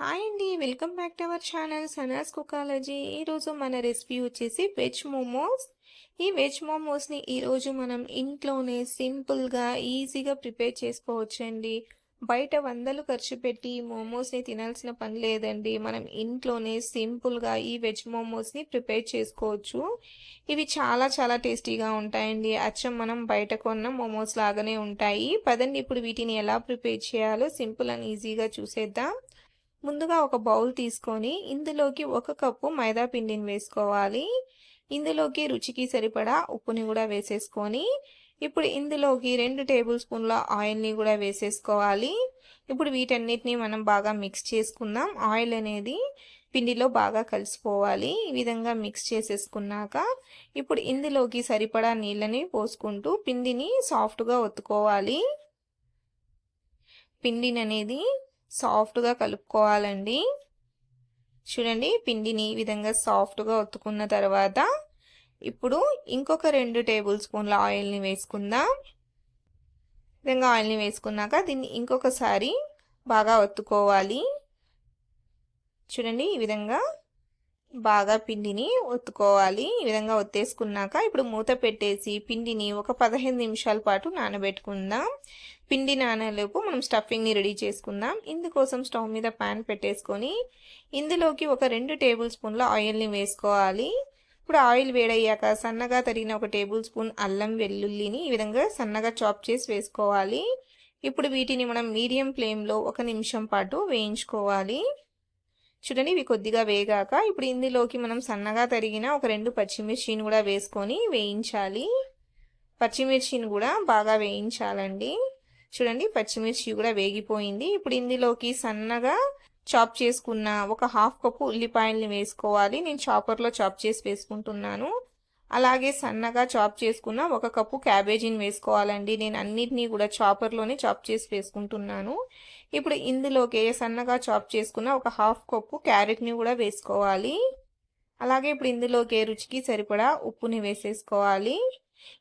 Hi అండి. Welcome back to our channel Sana's cookology. ఈరోజు మన రెసిపీ వచ్చేసి వెజ్ మోమోస్. ఈ వెజ్ మోమోస్ని ఈరోజు మనం ఇంట్లోనే సింపుల్గా ఈజీగా ప్రిపేర్ చేసుకోవచ్చండి. బయట వందలు ఖర్చు పెట్టి మోమోస్ని తినాల్సిన పని లేదండి. మనం ఇంట్లోనే సింపుల్గా ఈ వెజ్ మోమోస్ని ప్రిపేర్ చేసుకోవచ్చు. ఇవి చాలా చాలా టేస్టీగా ఉంటాయండి. అచ్చం మనం బయట కొన్న మోమోస్ లాగానే ఉంటాయి. పదండి ఇప్పుడు వీటిని ఎలా ప్రిపేర్ చేయాలో సింపుల్ అండ్ ఈజీగా చూసేద్దాం. ముందుగా ఒక బౌల్ తీసుకొని ఇందులోకి ఒక కప్పు మైదా పిండిని వేసుకోవాలి. ఇందులోకి రుచికి సరిపడా ఉప్పుని కూడా వేసేసుకొని ఇప్పుడు ఇందులోకి రెండు టేబుల్ స్పూన్ల ఆయిల్ని కూడా వేసేసుకోవాలి. ఇప్పుడు వీటన్నిటిని మనం బాగా మిక్స్ చేసుకుందాం. ఆయిల్ అనేది పిండిలో బాగా కలిసిపోవాలి. ఈ విధంగా మిక్స్ చేసేసుకున్నాక ఇప్పుడు ఇందులోకి సరిపడా నీళ్ళని పోసుకుంటూ పిండిని సాఫ్ట్గా ఒత్తుకోవాలి. పిండిని అనేది సాఫ్ట్గా కలుపుకోవాలండి. చూడండి పిండిని ఈ విధంగా సాఫ్ట్గా ఒత్తుకున్న తర్వాత ఇప్పుడు ఇంకొక రెండు టేబుల్ స్పూన్ల ఆయిల్ని వేసుకుందాం. విధంగా ఆయిల్ని వేసుకున్నాక దీన్ని ఇంకొకసారి బాగా ఒత్తుకోవాలి. చూడండి ఈ విధంగా బాగా పిండిని ఒత్తుకోవాలి. ఈ విధంగా ఒత్తేసుకున్నాక ఇప్పుడు మూత పెట్టేసి పిండిని ఒక పదిహేను నిమిషాల పాటు నానబెట్టుకుందాం. పిండి నానేలోపు మనం స్టఫింగ్ని రెడీ చేసుకుందాం. ఇందుకోసం స్టవ్ మీద ప్యాన్ పెట్టేసుకొని ఇందులోకి ఒక రెండు టేబుల్ స్పూన్ల ఆయిల్ని వేసుకోవాలి. ఇప్పుడు ఆయిల్ వేడయ్యాక సన్నగా తరిగిన ఒక టేబుల్ స్పూన్ అల్లం వెల్లుల్లిని ఈ విధంగా సన్నగా చాప్ చేసి వేసుకోవాలి. ఇప్పుడు వీటిని మనం మీడియం ఫ్లేమ్లో ఒక నిమిషం పాటు వేయించుకోవాలి. చూడండి ఇవి కొద్దిగా వేగాక ఇప్పుడు ఇందులోకి మనం సన్నగా తరిగిన ఒక రెండు పచ్చిమిర్చిని కూడా వేసుకొని వేయించాలి. పచ్చిమిర్చిని కూడా బాగా వేయించాలండి. చూడండి పచ్చిమిర్చి కూడా వేగిపోయింది. ఇప్పుడు ఇందులోకి సన్నగా చాప్ చేసుకున్న ఒక హాఫ్ కప్పు ఉల్లిపాయల్ని వేసుకోవాలి. నేను చాపర్లో చాప్ చేసి వేసుకుంటున్నాను. అలాగే సన్నగా చాప్ చేసుకున్న ఒక కప్పు క్యాబేజీని వేసుకోవాలండి. నేను అన్నిటినీ కూడా చాపర్లోనే చాప్ చేసి వేసుకుంటున్నాను. ఇప్పుడు ఇందులోకి సన్నగా చాప్ చేసుకున్న ఒక హాఫ్ కప్పు క్యారెట్ని కూడా వేసుకోవాలి. అలాగే ఇప్పుడు ఇందులోకి రుచికి సరిపడా ఉప్పుని వేసేసుకోవాలి.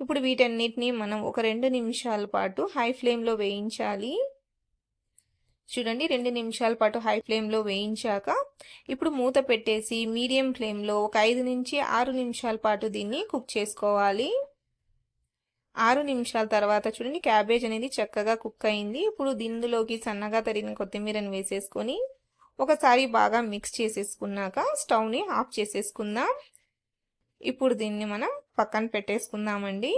ఇప్పుడు వీటన్నిటిని మనం ఒక రెండు నిమిషాల పాటు హై ఫ్లేమ్లో వేయించాలి. చూడండి రెండు నిమిషాల పాటు హై ఫ్లేమ్లో వేయించాక ఇప్పుడు మూత పెట్టేసి మీడియం ఫ్లేమ్లో ఒక ఐదు నుంచి ఆరు నిమిషాల పాటు దీన్ని కుక్ చేసుకోవాలి. ఆరు నిమిషాల తర్వాత చూడండి క్యాబేజ్ అనేది చక్కగా కుక్ అయింది. ఇప్పుడు దీనిలోకి సన్నగా తరిగిన కొత్తిమీరని వేసేసుకొని ఒకసారి బాగా మిక్స్ చేసేసుకున్నాక స్టవ్ని ఆఫ్ చేసేసుకుందాం. ఇప్పుడు దీన్ని మనం పక్కన పెట్టేసుకుందామండి.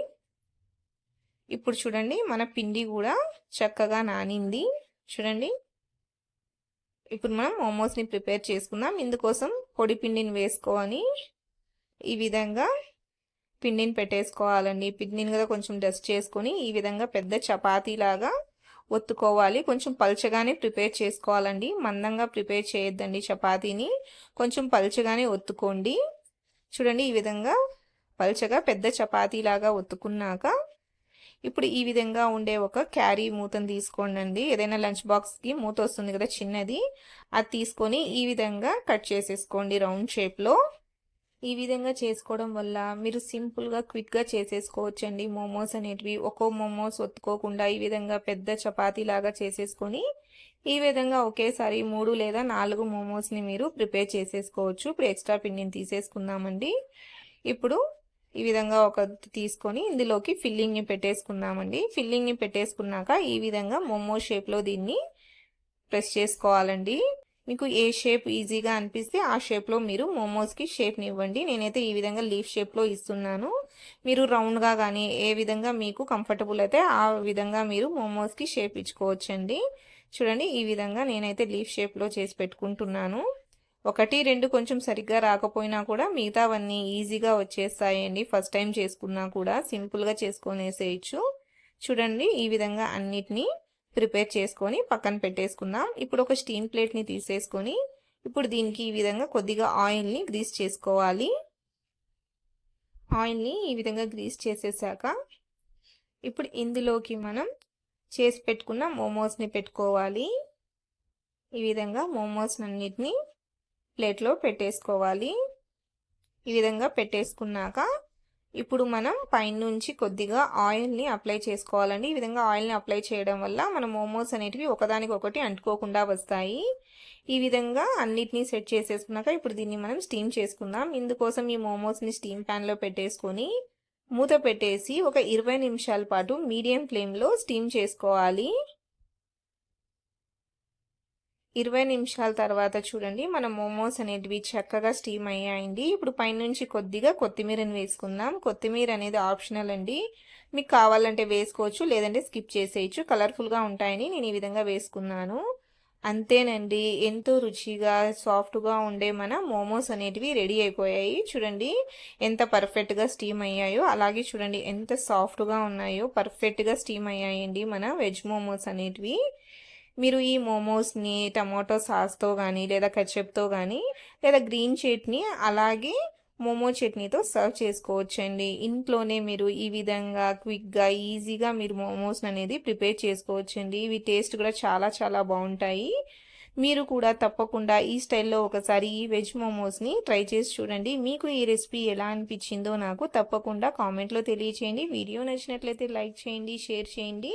ఇప్పుడు చూడండి మన పిండి కూడా చక్కగా నానింది. చూడండి. ఇప్పుడు మనం మోమోస్ని ప్రిపేర్ చేసుకుందాం. ఇందుకోసం పొడి పిండిని వేసుకొని ఈ విధంగా పిండిని పెట్టేసుకోవాలండి. పిండిని కూడా కొంచెం డస్ట్ చేసుకొని ఈ విధంగా పెద్ద చపాతీలాగా ఒత్తుకోవాలి. కొంచెం పల్చగానే ప్రిపేర్ చేసుకోవాలండి. మందంగా ప్రిపేర్ చేయొద్దండి చపాతీని. కొంచెం పల్చగానే ఒత్తుకోండి. చూడండి ఈ విధంగా పల్చగా పెద్ద చపాతీలాగా ఒత్తుకున్నాక ఇప్పుడు ఈ విధంగా ఉండే ఒక క్యారీ మూతను తీసుకోండి ఏదైనా లంచ్ బాక్స్కి మూత వస్తుంది కదా చిన్నది అది తీసుకొని ఈ విధంగా కట్ చేసేసుకోండి రౌండ్ షేప్లో ఈ విధంగా చేసుకోవడం వల్ల మీరు సింపుల్గా క్విక్గా చేసేసుకోవచ్చండి. మోమోస్ అనేటివి ఒక్కో మోమోస్ ఒత్తుకోకుండా ఈ విధంగా పెద్ద చపాతీ లాగా చేసేసుకొని ఈ విధంగా ఒకేసారి మూడు లేదా నాలుగు మోమోస్ని మీరు ప్రిపేర్ చేసేసుకోవచ్చు. ఇప్పుడు ఎక్స్ట్రా పిండిని తీసేసుకుందామండి. ఇప్పుడు ఈ విధంగా ఒక తీసుకొని ఇందులోకి ఫిల్లింగ్ని పెట్టేసుకుందామండి. ఫిల్లింగ్ని పెట్టేసుకున్నాక ఈ విధంగా మొమ్మో షేప్లో దీన్ని ప్రెస్ చేసుకోవాలండి. మీకు ఏ షేప్ ఈజీగా అనిపిస్తే ఆ షేప్లో మీరు మోమోస్కి షేప్ని ఇవ్వండి నేనైతే ఈ విధంగా లీఫ్ షేప్లో ఇస్తున్నాను. మీరు రౌండ్గా కానీ ఏ విధంగా మీకు కంఫర్టబుల్ అయితే ఆ విధంగా మీరు మోమోస్కి షేప్ ఇచ్చుకోవచ్చండి. చూడండి ఈ విధంగా నేనైతే లీఫ్ షేప్లో చేసి పెట్టుకుంటున్నాను. ఒకటి రెండు కొంచెం సరిగ్గా రాకపోయినా కూడా మిగతావన్నీ ఈజీగా వచ్చేస్తాయండి. ఫస్ట్ టైం చేసుకున్నా కూడా సింపుల్గా చేసుకొనేసేయచ్చు. చూడండి ఈ విధంగా అన్నిటినీ ప్రిపేర్ చేసుకొని పక్కన పెట్టేసుకుందాం. ఇప్పుడు ఒక స్టీమ్ ప్లేట్ని తీసేసుకొని ఇప్పుడు దీనికి ఈ విధంగా కొద్దిగా ఆయిల్ని గ్రీస్ చేసుకోవాలి. ఆయిల్ని ఈ విధంగా గ్రీస్ చేసేసాక ఇప్పుడు ఇందులోకి మనం చేసి పెట్టుకున్న మోమోస్ని పెట్టుకోవాలి. ఈ విధంగా మోమోస్ అన్నిటిని ప్లేట్లో పెట్టేసుకోవాలి. ఈ విధంగా పెట్టేసుకున్నాక ఇప్పుడు మనం పైనుంచి కొద్దిగా ఆయిల్ని అప్లై చేసుకోవాలండి. ఈ విధంగా ఆయిల్ని అప్లై చేయడం వల్ల మన మోమోస్ అనేటివి ఒకదానికొకటి అంటుకోకుండా వస్తాయి. ఈ విధంగా అన్నిటినీ సెట్ చేసేసుకున్నాక ఇప్పుడు దీన్ని మనం స్టీమ్ చేసుకుందాం. ఇందుకోసం ఈ మోమోస్ని స్టీమ్ ప్యాన్లో పెట్టేసుకొని మూత పెట్టేసి ఒక ఇరవై నిమిషాల పాటు మీడియం ఫ్లేమ్లో స్టీమ్ చేసుకోవాలి. ఇరవై నిమిషాల తర్వాత చూడండి మన మోమోస్ అనేటివి చక్కగా స్టీమ్ అయ్యాయండి. ఇప్పుడు పైనుంచి కొద్దిగా కొత్తిమీరని వేసుకుందాం. కొత్తిమీర అనేది ఆప్షనల్ అండి. మీకు కావాలంటే వేసుకోవచ్చు లేదంటే స్కిప్ చేసేయచ్చు. కలర్ఫుల్గా ఉంటాయని నేను ఈ విధంగా వేసుకున్నాను. అంతేనండి ఎంతో రుచిగా సాఫ్ట్గా ఉండే మన మోమోస్ అనేటివి రెడీ అయిపోయాయి. చూడండి ఎంత పర్ఫెక్ట్గా స్టీమ్ అయ్యాయో అలాగే చూడండి ఎంత సాఫ్ట్గా ఉన్నాయో పర్ఫెక్ట్గా స్టీమ్ అయ్యాయండి మన వెజ్ మోమోస్ అనేటివి. మీరు ఈ మోమోస్ని టమాటో సాస్తో కానీ లేదా కచప్తో కానీ లేదా గ్రీన్ చట్నీ అలాగే మోమో చట్నీతో సర్వ్ చేసుకోవచ్చండి. ఇంట్లోనే మీరు ఈ విధంగా క్విక్గా ఈజీగా మీరు మోమోస్ అనేది ప్రిపేర్ చేసుకోవచ్చండి. ఇవి టేస్ట్ కూడా చాలా చాలా బాగుంటాయి. మీరు కూడా తప్పకుండా ఈ స్టైల్లో ఒకసారి ఈ వెజ్ మోమోస్ని ట్రై చేసి చూడండి. మీకు ఈ రెసిపీ ఎలా అనిపించిందో నాకు తప్పకుండా కామెంట్లో తెలియచేయండి. వీడియో నచ్చినట్లయితే లైక్ చేయండి షేర్ చేయండి.